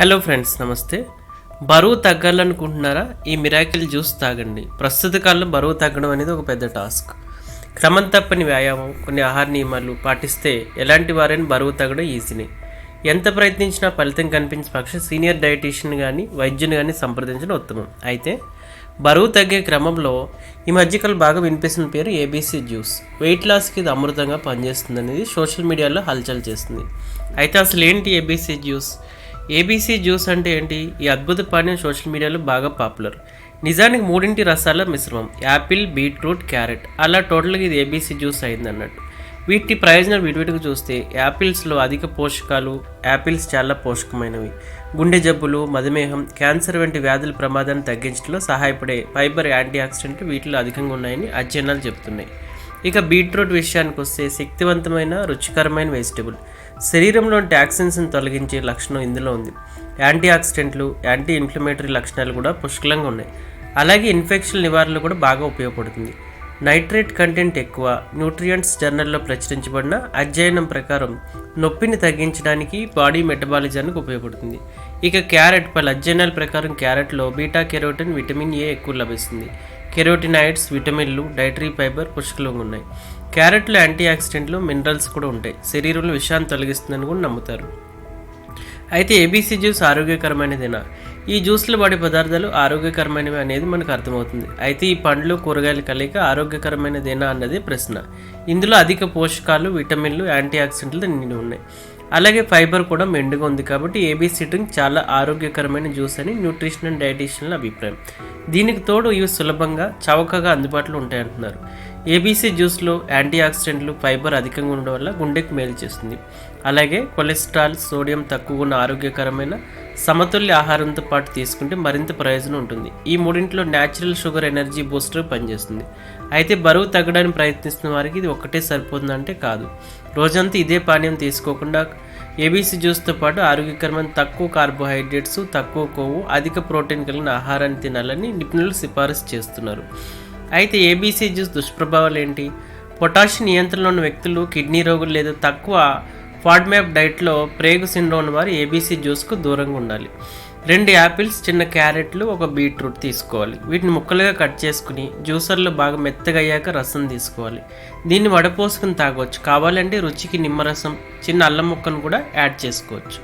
Hello friends నమస్తే. బరువు తగ్గాలనుకుంటున్నారా? ఈ మిరాకిల్ జ్యూస్ తాగండి. ప్రస్తుత కాలంలో బరువు తగ్గడం అనేది ఒక పెద్ద టాస్క్. క్రమం తప్పని వ్యాయామం కొన్ని ఆహార నియమాలు పాటిస్తే ఎలాంటి వారైనా బరువు తగ్గడం ఈజీనే. ఎంత ప్రయత్నించినా ఫలితం కనిపించే పక్షం సీనియర్ డైటీషియన్ కానీ వైద్యుని కానీ సంప్రదించడం ఉత్తమం. అయితే బరువు తగ్గే క్రమంలో ఈ మధ్యకాలం బాగా వినిపిస్తున్న పేరు ఏబీసీ జ్యూస్. వెయిట్ లాస్కి ఇది అమృతంగా పనిచేస్తుంది అనేది సోషల్ మీడియాలో హల్చల్ చేస్తుంది. అయితే అసలు ఏంటి ఏబీసీ జ్యూస్? ఏబీసీ జ్యూస్ అంటే ఏంటి? ఈ అద్భుత పానీయం సోషల్ మీడియాలో బాగా పాపులర్. నిజానికి మూడింటి రసాల మిశ్రమం. Apple beetroot carrot. అలా టోటల్గా ఇది ఏబీసీ జ్యూస్ అయింది అన్నట్టు వీటి ప్రయోజనాలు విడివిడిగా చూస్తే యాపిల్స్లో అధిక పోషకాలు యాపిల్స్ చాలా పోషకమైనవి. గుండె జబ్బులు మధుమేహం క్యాన్సర్ వంటి వ్యాధుల ప్రమాదాన్ని తగ్గించడంలో సహాయపడే ఫైబర్ యాంటీ ఆక్సిడెంట్లు వీటిలో అధికంగా ఉన్నాయని అధ్యయనాలు చెబుతున్నాయి. ఇక బీట్రూట్ విషయానికి వస్తే శక్తివంతమైన రుచికరమైన వెజిటబుల్ శరీరంలోని టాక్సిన్స్ని తొలగించే లక్షణం ఇందులో ఉంది. యాంటీ ఆక్సిడెంట్లు యాంటీ ఇన్ఫ్లమేటరీ లక్షణాలు కూడా పుష్కలంగా ఉన్నాయి. అలాగే ఇన్ఫెక్షన్ నివారణలో కూడా బాగా ఉపయోగపడుతుంది. నైట్రేట్ కంటెంట్ ఎక్కువ న్యూట్రియంట్స్ జర్నల్లో ప్రచురించబడిన అధ్యయనం ప్రకారం నొప్పిని తగ్గించడానికి బాడీ మెటబాలిజానికి ఉపయోగపడుతుంది. ఇక క్యారెట్ పలు అధ్యయనాల ప్రకారం క్యారెట్లో బీటా కెరోటిన్ విటమిన్ ఏ ఎక్కువ లభిస్తుంది. కెరోటినాయిడ్స్ విటమిన్లు డైటరీ ఫైబర్ పుష్కలంగా ఉన్నాయి. క్యారెట్లో యాంటీ ఆక్సిడెంట్లు మినరల్స్ కూడా ఉంటాయి. శరీరంలో విషాన్ని తొలగిస్తుందని కూడా నమ్ముతారు. అయితే ఏబీసీ జ్యూస్ ఆరోగ్యకరమైనదేనా? ఈ జ్యూస్లో వాడే పదార్థాలు ఆరోగ్యకరమైనవి అనేది మనకు అర్థమవుతుంది. అయితే ఈ పండ్లు కూరగాయల కలయిక ఆరోగ్యకరమైనదేనా అన్నది ప్రశ్న. ఇందులో అధిక పోషకాలు విటమిన్లు యాంటీ ఆక్సిడెంట్లు నిండి ఉన్నాయి. అలాగే ఫైబర్ కూడా మెండుగా ఉంది కాబట్టి ఏబీసీ సిట్రింగ్ చాలా ఆరోగ్యకరమైన జ్యూస్ అని న్యూట్రిషన్ అండ్ డైటీషియన్ల అభిప్రాయం. దీనికి తోడు ఇవి సులభంగా చవకగా అందుబాటులో ఉంటాయంటున్నారు. ఏబీసీ జ్యూస్లో యాంటీ ఆక్సిడెంట్లు ఫైబర్ అధికంగా ఉండడం వల్ల గుండెకి మేలు చేస్తుంది. అలాగే కొలెస్ట్రాల్ సోడియం తక్కువ ఉన్న ఆరోగ్యకరమైన సమతుల్య ఆహారంతో పాటు తీసుకుంటే మరింత ప్రయోజనం ఉంటుంది. ఈ మూడింట్లో న్యాచురల్ షుగర్ ఎనర్జీ బూస్టర్ పనిచేస్తుంది. అయితే బరువు తగ్గడానికి ప్రయత్నిస్తున్న వారికి ఇది ఒక్కటే సరిపోతుందంటే కాదు. రోజంతా ఇదే పానీయం తీసుకోకుండా ఏబీసీ జ్యూస్తో పాటు ఆరోగ్యకరమైన తక్కువ కార్బోహైడ్రేట్స్ తక్కువ కొవ్వు అధిక ప్రోటీన్ కలిగిన ఆహారాన్ని తినాలని నిపుణులు సిఫారసు చేస్తున్నారు. అయితే ఏబీసీ జ్యూస్ దుష్ప్రభావాలు ఏంటి? పొటాషియం నియంత్రణలో ఉన్న వ్యక్తులు కిడ్నీ రోగులు లేదా తక్కువ ఫాడ్మ్యాప్ డైట్లో ప్రేగు సిండ్రోమ్ వారు ఏబీసీ జ్యూస్కు దూరంగా ఉండాలి. రెండు యాపిల్స్ చిన్న క్యారెట్లు ఒక బీట్రూట్ తీసుకోవాలి. వీటిని ముక్కలుగా కట్ చేసుకుని జ్యూసర్లో బాగా మెత్తగయ్యాక రసం తీసుకోవాలి. దీన్ని వడపోసుకుని తాగవచ్చు కావాలంటే రుచికి నిమ్మరసం చిన్న అల్లం ముక్కను కూడా యాడ్ చేసుకోవచ్చు.